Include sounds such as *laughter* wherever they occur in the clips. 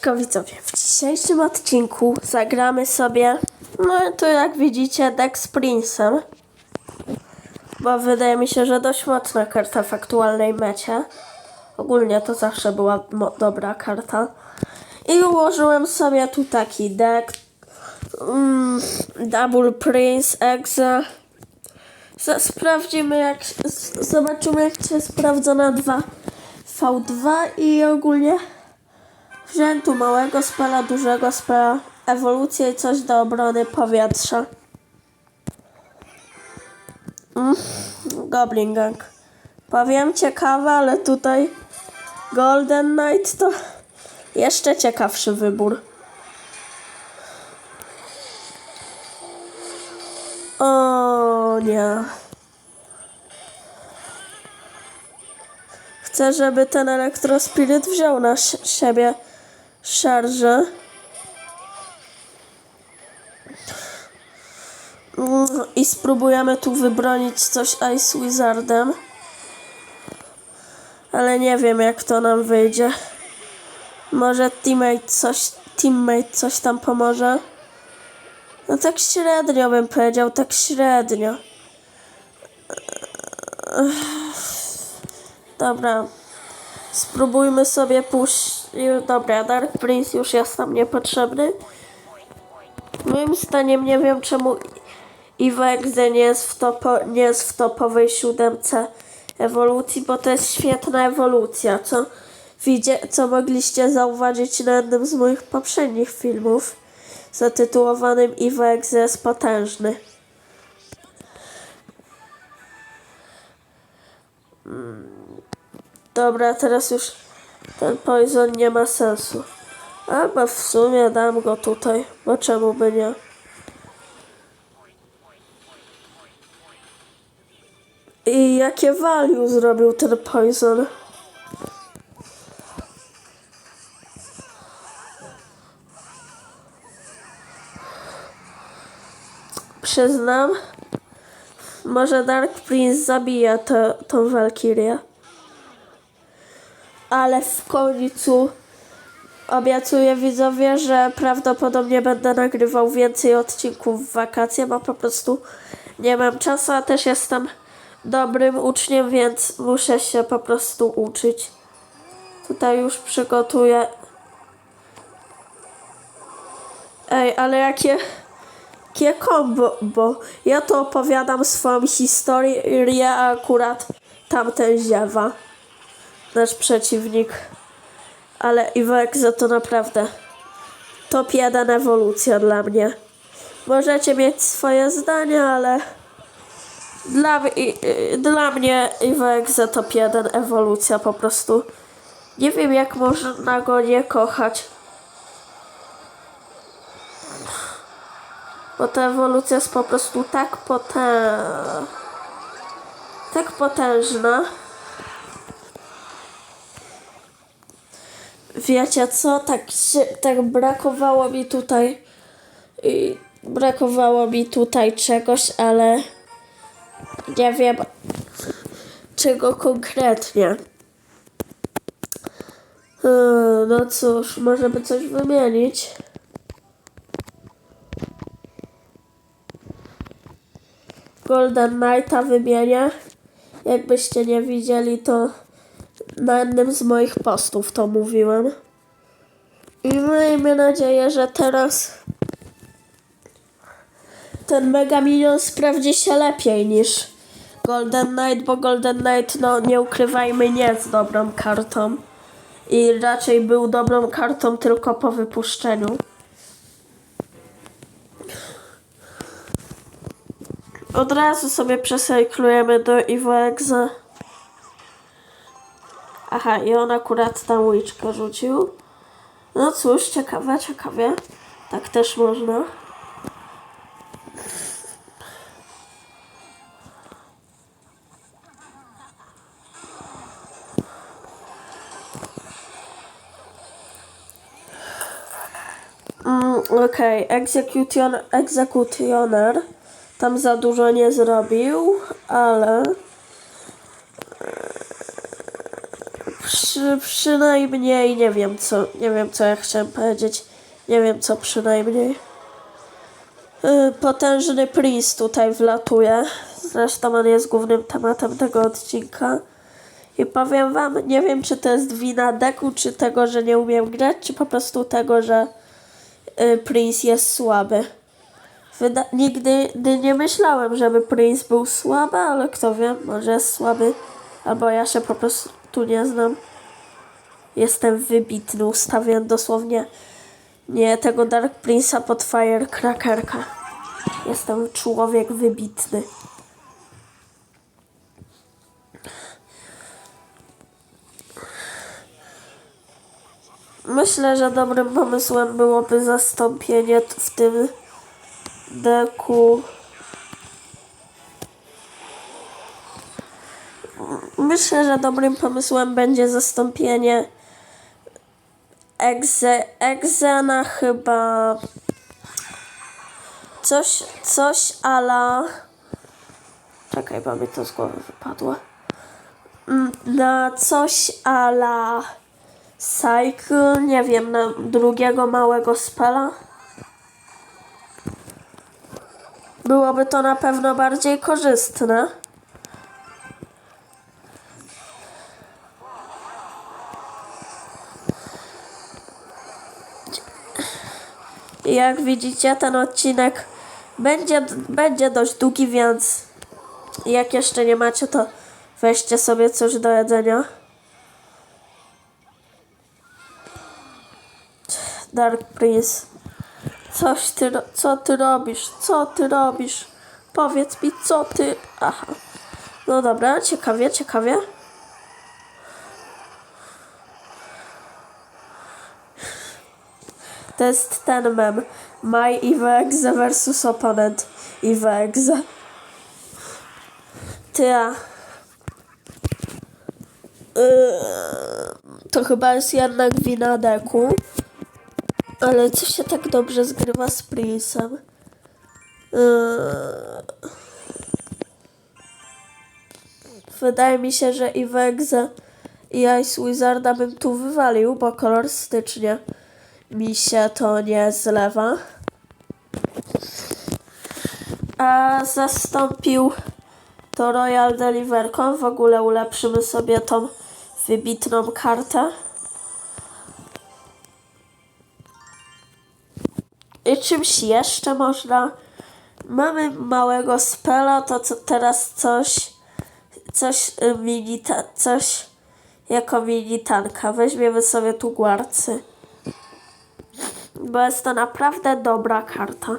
Cześć widzowie, w dzisiejszym odcinku zagramy sobie, no to jak widzicie, deck z Prince'em. Bo wydaje mi się, że dość mocna karta w aktualnej mecie. Ogólnie to zawsze była dobra karta. I ułożyłem sobie tu taki deck. Mm, double Prince, Exe. Sprawdzimy jak, zobaczymy jak się sprawdza na 2 V2 i ogólnie Tu małego spela, dużego spela, ewolucję i coś do obrony powietrza. Mm, Goblin Gang. Powiem ciekawe, ale tutaj Golden Knight to jeszcze ciekawszy wybór. O nie. Chcę, żeby ten elektrospiryt wziął na si- siebie szarżę. Mm, I spróbujemy tu wybronić coś Ice Wizardem. Ale nie wiem jak to nam wyjdzie. Może teammate coś, teammate coś tam pomoże. No tak średnio bym powiedział, tak średnio. Dobra. Spróbujmy sobie Dobra, Dark Prince już jest tam niepotrzebny. Moim zdaniem nie wiem czemu Iwexe nie jest w, nie jest w topowej siódemce ewolucji, bo to jest świetna ewolucja, co, widzie, co mogliście zauważyć na jednym z moich poprzednich filmów zatytułowanym Iwexe jest potężny. Dobra, teraz już ten poison nie ma sensu. Albo w sumie dam go tutaj, bo czemu by nie? I jakie value zrobił ten poison? Przyznam, może Dark Prince zabija tą Valkyrię ale w końcu obiecuję widzowie, że prawdopodobnie będę nagrywał więcej odcinków w wakacje, bo po prostu nie mam czasu, a też jestem dobrym uczniem, więc muszę się po prostu uczyć. Tutaj już przygotuję. Ej, ale jakie, jakie kombo, bo ja to opowiadam swoją historię, a akurat tamten ziewa nasz przeciwnik. Ale Iwexa to naprawdę top 1 ewolucja dla mnie. Możecie mieć swoje zdania, ale dla, mi- i- dla mnie Iwexa top 1 ewolucja po prostu. Nie wiem jak można go nie kochać. Bo ta ewolucja jest po prostu tak potę... tak potężna. Wiecie co, tak, tak brakowało mi tutaj, i brakowało mi tutaj czegoś, ale nie wiem czego konkretnie. Yy, No cóż, możemy coś wymienić. Golden Knighta wymienię. Jakbyście nie widzieli, to na jednym z moich postów to mówiłem. I miejmy nadzieję, że teraz ten Mega Minion sprawdzi się lepiej niż Golden Knight, bo Golden Knight, no nie ukrywajmy, nie jest dobrą kartą. I raczej był dobrą kartą tylko po wypuszczeniu. Od razu sobie przesejklujemy do Iwoexa. Aha, i on akurat tam łyczkę rzucił. No cóż, ciekawe, ciekawie. Tak też można. Mm, Okej, Execution, Executioner tam za dużo nie zrobił, ale Przy, przynajmniej nie wiem co, nie wiem co ja chciałem powiedzieć. Nie wiem co przynajmniej. Yy, Potężny Prince tutaj wlatuje. Zresztą on jest głównym tematem tego odcinka. I powiem wam, nie wiem czy to jest wina deku, czy tego, że nie umiem grać, czy po prostu tego, że y, Prince jest słaby. Wyda- nigdy nie myślałem, żeby Prince był słaby, ale kto wie, może jest słaby, albo ja się po prostu nie znam. Jestem wybitny, ustawiam dosłownie nie tego Dark Prince'a pod Firecrackerka. Jestem człowiek wybitny. Myślę, że dobrym pomysłem byłoby zastąpienie w tym deku. Myślę, że dobrym pomysłem będzie zastąpienie Exe, Exena chyba coś, coś ala czekaj, bo mi to z głowy wypadło Mm, na coś ala Cycle, nie wiem, na drugiego małego spela. Byłoby to na pewno bardziej korzystne. Jak widzicie, ten odcinek będzie, będzie dość długi, więc jak jeszcze nie macie, to weźcie sobie coś do jedzenia. Dark Prince. Coś ty, co ty robisz? Co ty robisz? Powiedz mi, co ty... Aha. No dobra, ciekawie, ciekawie. To jest ten mem. My Exe versus opponent Exe. Ty, a... Yy, to chyba jest jednak wina deku. Ale co się tak dobrze zgrywa z Prince'em? Yy. Wydaje mi się, że i Wegze i Ice Wizarda bym tu wywalił, bo kolorystycznie mi się to nie zlewa. A zastąpił to Royal Deliverką. W ogóle ulepszymy sobie tą wybitną kartę. I czymś jeszcze można. Mamy małego spela, to co teraz coś, coś y, mini, coś jako mini tanka. Weźmiemy sobie tu guarcy. Bo jest to naprawdę dobra karta.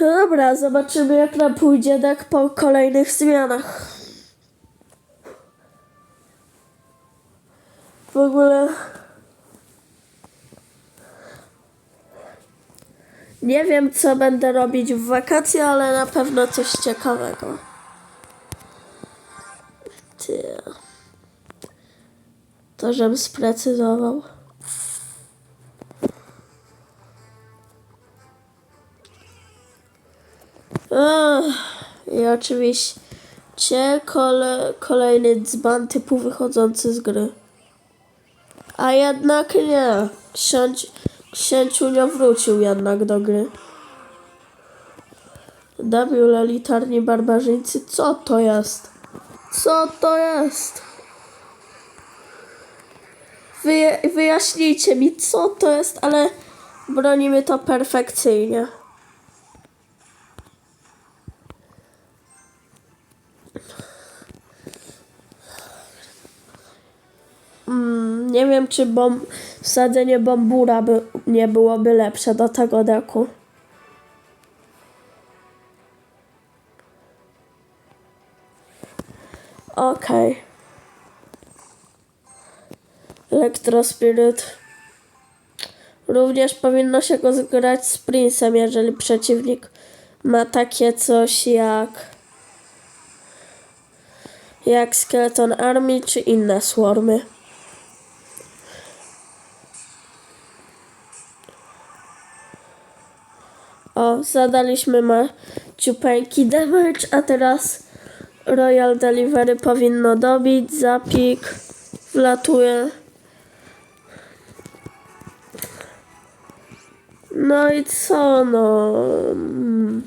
Dobra, zobaczymy jak nam pójdzie tak po kolejnych zmianach. W ogóle... Nie wiem, co będę robić w wakacje, ale na pewno coś ciekawego. Ty. To, żebym sprecyzował. I oczywiście kole, kolejny dzban typu wychodzący z gry. A jednak nie. Ksiądz, księciunio wrócił jednak do gry. W elitarni barbarzyńcy, co to jest? Co to jest? Wyja wyjaśnijcie mi, co to jest, ale bronimy to perfekcyjnie. Mm, nie wiem, czy bom wsadzenie bombura by nie byłoby lepsze do tego deku. Okej. Elektrospiryt. Również powinno się go zgrać z Prince'em, jeżeli przeciwnik ma takie coś jak jak Skeleton Army czy inne swarmy. O, zadaliśmy ma ciupeńki damage, a teraz Royal Delivery powinno dobić, zapik, wlatuje. No i co, no... mm,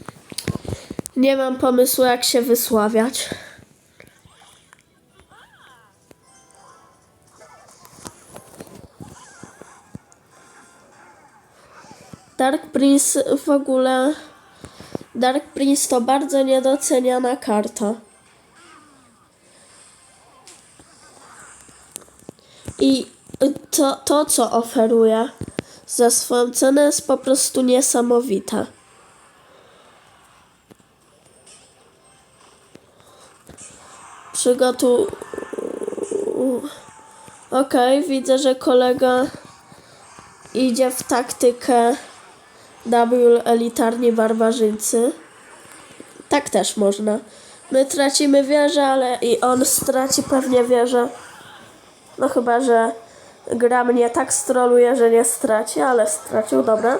Nie mam pomysłu, jak się wysławiać. Dark Prince w ogóle... Dark Prince to bardzo niedoceniana karta. I to, to, co oferuje za swoją cenę jest po prostu niesamowite. Przygotuj. Okej, widzę, że kolega idzie w taktykę W elitarni barbarzyńcy. Tak też można. My tracimy wieżę, ale i on straci pewnie wieżę. No chyba, że gra mnie tak stroluje, że nie straci, ale stracił, dobra.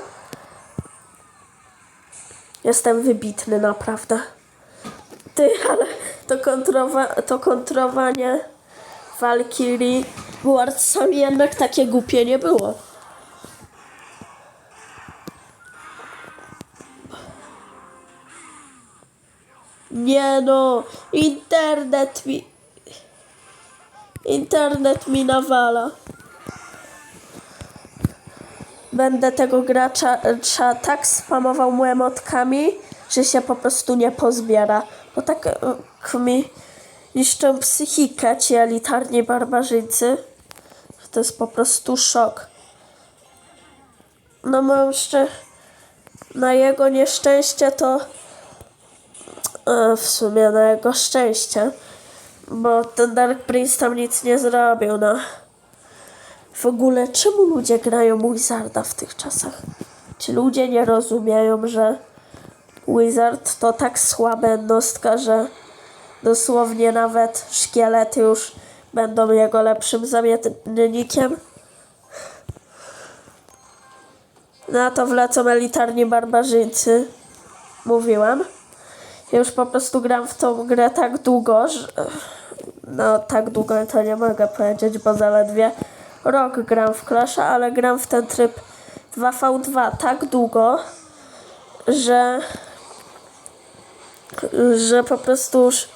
Jestem wybitny, naprawdę. Ty, ale to, kontrowa to kontrowanie Valkyrie Wardsami jednak takie głupie nie było. Nie no, internet mi... Internet mi nawala. Będę tego gracza gracza tak spamował mu emotkami, że się po prostu nie pozbiera. Bo tak e, mi niszczą psychikę ci elitarni barbarzyńcy. To jest po prostu szok. No mam jeszcze... Na jego nieszczęście to... E, w sumie na jego szczęście. Bo ten Dark Prince tam nic nie zrobił, no. W ogóle czemu ludzie grają Wizarda w tych czasach? Czy ludzie nie rozumieją, że Wizard to tak słaba jednostka, że dosłownie nawet szkielety już będą jego lepszym zamiennikiem? Na to wlecą elitarni barbarzyńcy. Mówiłam. Ja już po prostu gram w tą grę tak długo, że... No, tak długo to nie mogę powiedzieć, bo zaledwie rok gram w Clasha, ale gram w ten tryb 2v2 tak długo, że... że po prostu już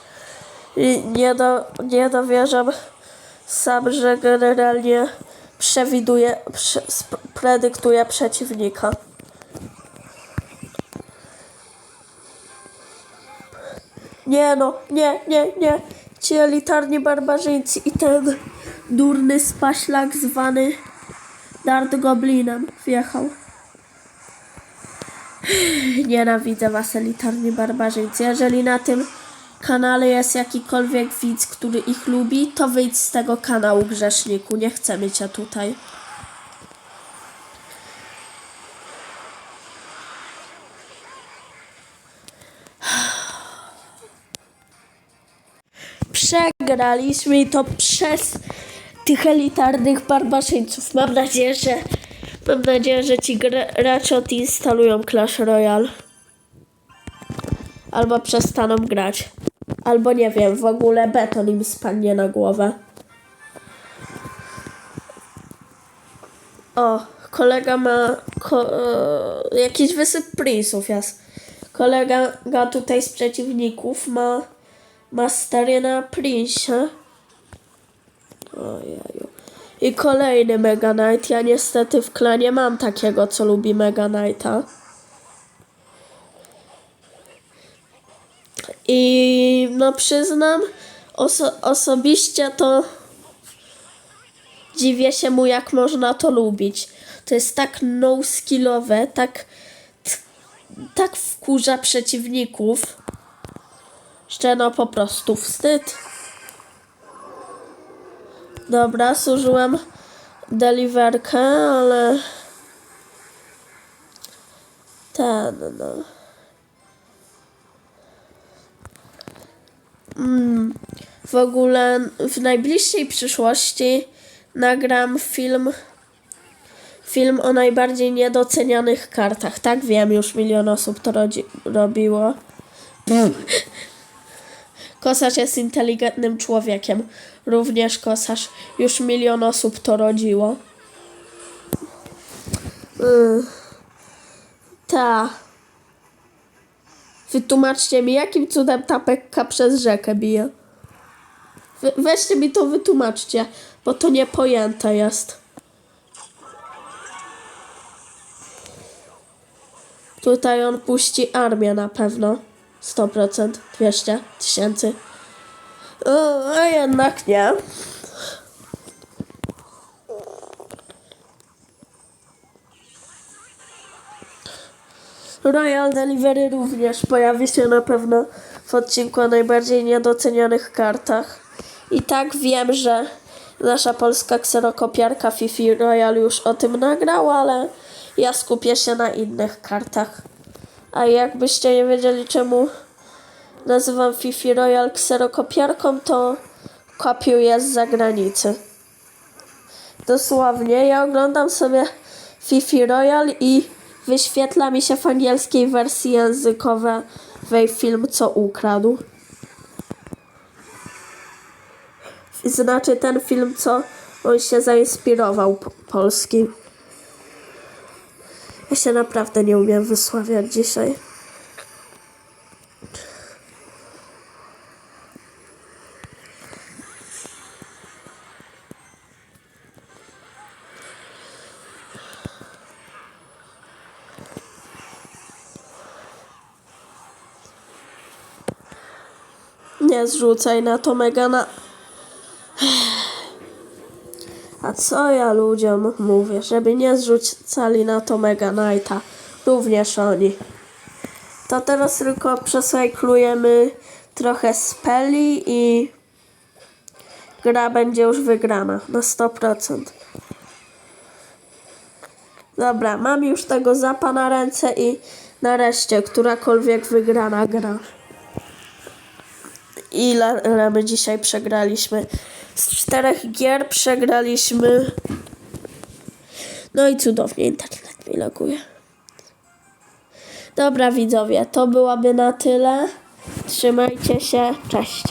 nie, do, nie dowierzam sam, że generalnie przewiduję, prze, predyktuje przeciwnika. Nie no, nie, nie, nie. Ci elitarni barbarzyńcy i ten durny spaślak zwany Dart Goblinem wjechał. Nienawidzę was elitarni barbarzyńcy. Jeżeli na tym kanale jest jakikolwiek widz, który ich lubi, to wyjdź z tego kanału grzeszniku. Nie chcemy cię tutaj. Przegraliśmy i to przez tych elitarnych barbarzyńców. Mam nadzieję, że mam nadzieję, że ci gracze odinstalują Clash Royale. Albo przestaną grać. Albo nie wiem, w ogóle beton im spadnie na głowę. O, kolega ma ko, e, jakiś wysyp prinsów jest. Kolega ga tutaj z przeciwników ma Mastery na Prince. Ojeju. I kolejny Mega Knight. Ja niestety w klanie mam takiego, co lubi Mega Knighta. I no przyznam, oso- osobiście to dziwię się mu, jak można to lubić. To jest tak no-skillowe, tak, tak wkurza przeciwników, że no po prostu wstyd. Dobra, służyłem deliverkę, ale ten no. Mm, w ogóle w najbliższej przyszłości nagram film film o najbardziej niedocenianych kartach. Tak wiem, już milion osób to robiło. *laughs* Kosarz jest inteligentnym człowiekiem. Również kosarz. Już milion osób to rodziło. Yy. Ta. Wytłumaczcie mi, jakim cudem ta pekka przez rzekę bije. We, weźcie mi to wytłumaczcie, bo to niepojęte jest. Tutaj on puści armię na pewno. 100%, 200 tysięcy. A jednak nie. Royal Delivery również pojawi się na pewno w odcinku o najbardziej niedocenianych kartach. I tak wiem, że nasza polska kserokopiarka Fifi Royal już o tym nagrała, ale ja skupię się na innych kartach. A jakbyście nie wiedzieli czemu nazywam Fifi Royal kserokopiarką, to kopiuję z zagranicy. Dosłownie, ja oglądam sobie Fifi Royal i wyświetla mi się w angielskiej wersji językowej film, co ukradł. Znaczy ten film, co on się zainspirował po- polski. Ja się naprawdę nie umiem wysławiać dzisiaj. Nie zrzucaj na to Megana. A co ja ludziom mówię, żeby nie zrzucali na to Mega Knighta. Również oni. To teraz tylko przesajklujemy trochę speli i gra będzie już wygrana na 100%. Dobra, mam już tego zapa na ręce i nareszcie którakolwiek wygrana gra. Ile ile my dzisiaj przegraliśmy? Z czterech gier przegraliśmy. No i cudownie internet mi loguje. Dobra widzowie, to byłoby na tyle. Trzymajcie się, cześć.